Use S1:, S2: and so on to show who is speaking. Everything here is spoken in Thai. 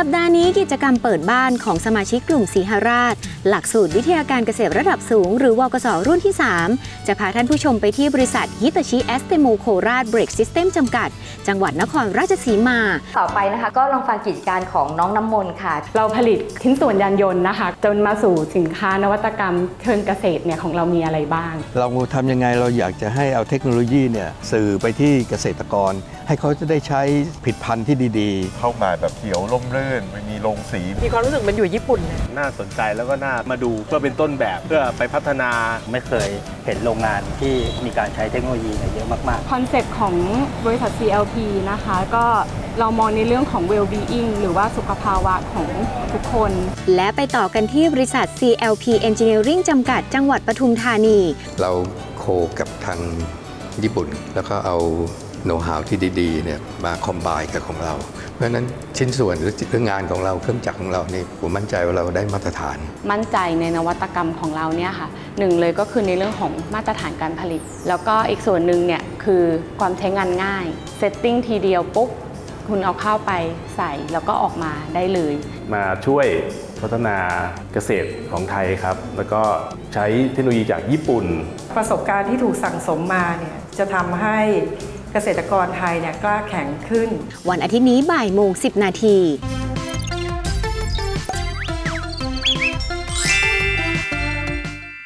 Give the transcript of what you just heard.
S1: สัปดาห์นี้กิจกรรมเปิดบ้านของสมาชิกกลุ่มสีหราช หลักสูตรวิทยาการเกษตรระดับสูง หรือวกสรุ่นที่ 3 จะพาท่านผู้ชมไปที่บริษัทฮิตาชิแอสเตโมโคราชเบรกซิสเต็มจำกัด จังหวัดนครราชสีมา
S2: ต่อไปนะคะก็ลองฟังกิจการของน้องน้ำมนต์ค่ะ
S3: เราผลิตชิ้นส่วนยานยนต์นะคะ จนมาสู่สินค้านวัตกรรมเชิงเกษตรเนี่ยของเรามีอะไรบ้าง
S4: เราทำยังไงเราอยากจะให้เอาเทคโนโลยีเนี่ยสื่อไปที่เกษตรกร ให้เขาจะได้ใช้ผลิดพันธุ์ที่ดีๆ
S5: เข้ามาแบบเขียวร่มรื่นไม่มีโรงสี
S6: มีความรู้สึกมันอยู่ญี่ปุ่นนะ
S7: น่าสนใจแล้วก็น่ามาดูเพื่อเป็นต้นแบบเพื่อไปพัฒนา
S8: ไม่เคยเห็นโรงงานที่มีการใช้เทคโนโลยีเนี่ยเยอะมากๆ
S3: คอนเซปต์ของบริษัท CLP นะคะ ก็เรามองในเรื่องของ well-being หรือว่าสุขภาวะของทุกคน
S1: และไปต่อกันที่บริษัท CLP Engineering จำกัดจังหวัดปทุมธานี
S9: เราโคกับทาง ญี่ปุ่น แล้วก็เอาโน้ตฮาวที่ดีๆเนี่ยมาคอมไบกับของเรา เพราะฉะนั้นชิ้นส่วนหรือเรื่องงานของเราเครื่องจักรของเรานี่ผมมั่นใจว่าเราได้มาตรฐาน
S3: มั่นใจในนวัตกรรมของเราเนี่ยค่ะหนึ่งเลยก็คือในเรื่องของมาตรฐานการผลิต แล้วก็อีกส่วนหนึ่งเนี่ยคือความใช้งานง่ายเซตติ้งทีเดียวปุ๊บคุณเอาเข้าไปใส่แล้วก็ออกมาได้เลย
S7: มาช่วยพัฒนาเกษตรของไทยครับ แล้วก็ใช้เทคโนโลยีจากญี่ปุ่น
S6: ประสบการณ์ที่ถูกสั่งสมมาเนี่ยจะทำให้เกษตรกรไทยเนี่ยกล้าแข็งขึ้น
S1: วันอาทิตย์นี้บ่ายโมง 10 นาที